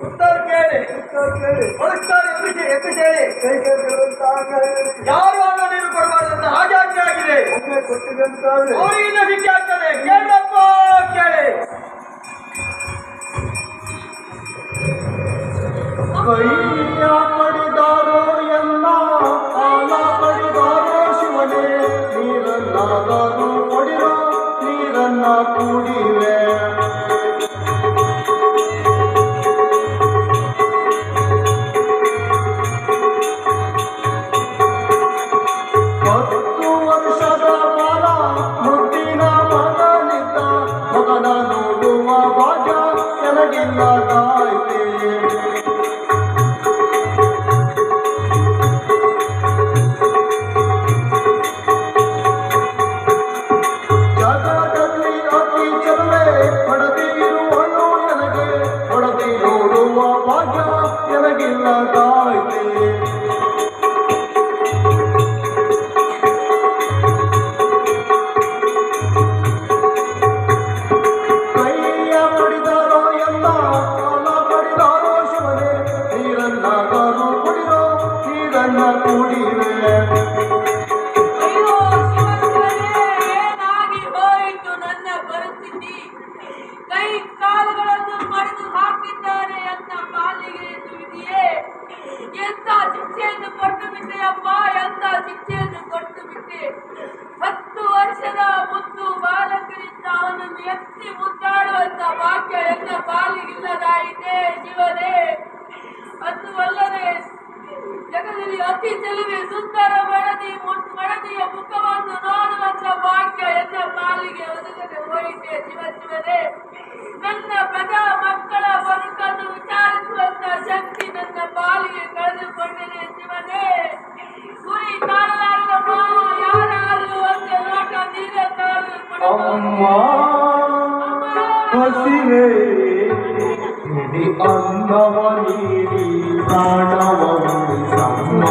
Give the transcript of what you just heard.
ಉತ್ತರ ಕೇಳಿ ಉತ್ತರ ಕೇಳಿ. ಬದುಕ್ತಾರೆ ಎಬ್ಬಿಸಿ ಎಬ್ಬಿಸೇಳಿ ಕೈ ಕೈ ಬಿಡುವಂತ ಯಾರು ಅನ್ನ ನೀರು ಕೊಡಬಾರ್ದಂತ ಆಜಾಜ್ಞೆ ಆಗಿದೆ. ಒಮ್ಮೆ ಕೊಟ್ಟಿದಂತ ಅವರಿಂದ ಶಿಕ್ಷೆ ಕೇಳಪ್ಪ ಕೇಳಿ. ಕೈಯ ಪಡಿದಾರೋ ಎಲ್ಲ ಶಿವನೇ. ನೀರನ್ನ جڳي چوڻي پڙهندي هڻو نو ڏاڍي ಎಂತ ಶಿಕ್ಷೆಯನ್ನು ಕೊಟ್ಟು ಬಿಟ್ಟೆಯಪ್ಪ ಎಂತ ಶಿಕ್ಷೆಯನ್ನು ಕೊಟ್ಟು ಬಿಟ್ಟೆ? ಹತ್ತು ವರ್ಷದ ಮುದ್ದು ಬಾಲಕರಿಂದ ಅವನು ಎತ್ತಿ ಮುದ್ದಾಡುವಂತ ಭಾಗ್ಯ ಎಲ್ಲ ಪಾಲಿಗಿಲ್ಲದಾಯಿತೆ ಶಿವನೇ ಅದು ಅಲ್ಲದೆ ಜಗದಲ್ಲಿ ಅತಿ ಚೆಲುವೆ ಸುಂದರ ಮಡದಿ আম্মা হসিরে ಅಂಗವನಿ ಪ್ರಾಣವನು ಸಮ್ಮ